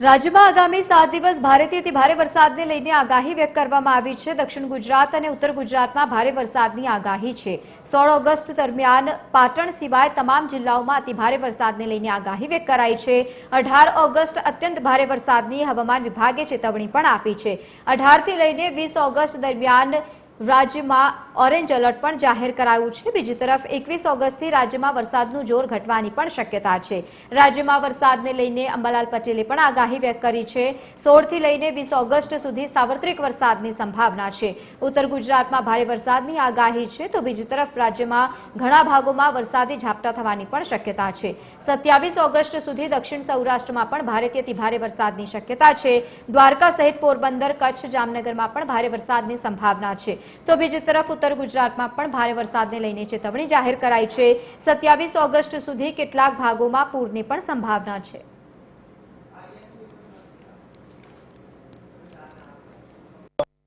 રાજ્યમાં આગામી સાત દિવસ ભારેથી ભારે વરસાદને લઈને આગાહી વ્યક્ત કરવામાં આવી છે. દક્ષિણ ગુજરાત અને ઉત્તર ગુજરાતમાં ભારે વરસાદની આગાહી છે. સોળ ઓગસ્ટ દરમિયાન પાટણ સિવાય તમામ જિલ્લાઓમાં અતિભારે વરસાદને લઈને આગાહી વ્યક્ત કરાઈ છે. અઢાર ઓગસ્ટ અત્યંત ભારે વરસાદની હવામાન વિભાગે ચેતવણી પણ આપી છે. અઢારથી લઈને વીસ ઓગસ્ટ દરમિયાન રાજ્યમાં ઓરેન્જ એલર્ટ પણ જાહેર કરાયું છે. બીજી તરફ એકવીસ ઓગસ્ટથી રાજ્યમાં વરસાદનું જોર ઘટવાની પણ શક્યતા છે. રાજ્યમાં વરસાદને લઈને અંબાલાલ પટેલે પણ આગાહી વ્યક્ત કરી છે. સોળથી લઈને વીસ ઓગસ્ટ સુધી સાર્વત્રિક વરસાદની સંભાવના છે. ઉત્તર ગુજરાતમાં ભારે વરસાદની આગાહી છે. તો બીજી તરફ રાજ્યમાં ઘણા ભાગોમાં વરસાદી ઝાપટા થવાની પણ શક્યતા છે. સત્યાવીસ ઓગસ્ટ સુધી દક્ષિણ સૌરાષ્ટ્રમાં પણ ભારેથી ભારે વરસાદની શક્યતા છે. દ્વારકા સહિત પોરબંદર, કચ્છ, જામનગરમાં પણ ભારે વરસાદની સંભાવના છે. તો બીજી તરફ ઉત્તર ગુજરાતમાં પણ ભારે વરસાદને લઈને ચેતવણી જાહેર કરાઈ છે સત્યાવીસ ઓગસ્ટ સુધી કેટલાક ભાગોમાં પૂરની પણ સંભાવના છે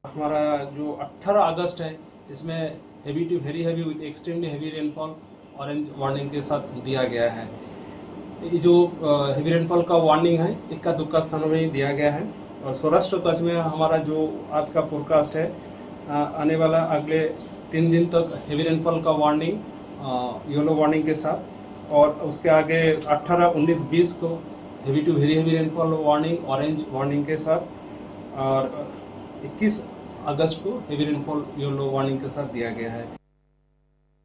हमारा जो 18 अगस्त है इसमें heavy to very heavy with extremely heavy rainfall orange warning के साथ दिया गया है ये जो हैवी रेनफॉल का वार्निंग है इक्का दुक्का स्थानों में ही दिया गया है और सौराष्ट्र कच्छ में हमारा जो आज का फोरकास्ट है अ, आने वाला अगले तीन दिन तक हेवी रेनफॉल का वार्निंग येलो वार्निंग के साथ। और उसके आगे 18, 19, 20 को heavy to very heavy rainfall warning orange warning के साथ। और 21 अगस्त को हेवी रेनफॉल येलो वार्निंग के साथ दिया गया है।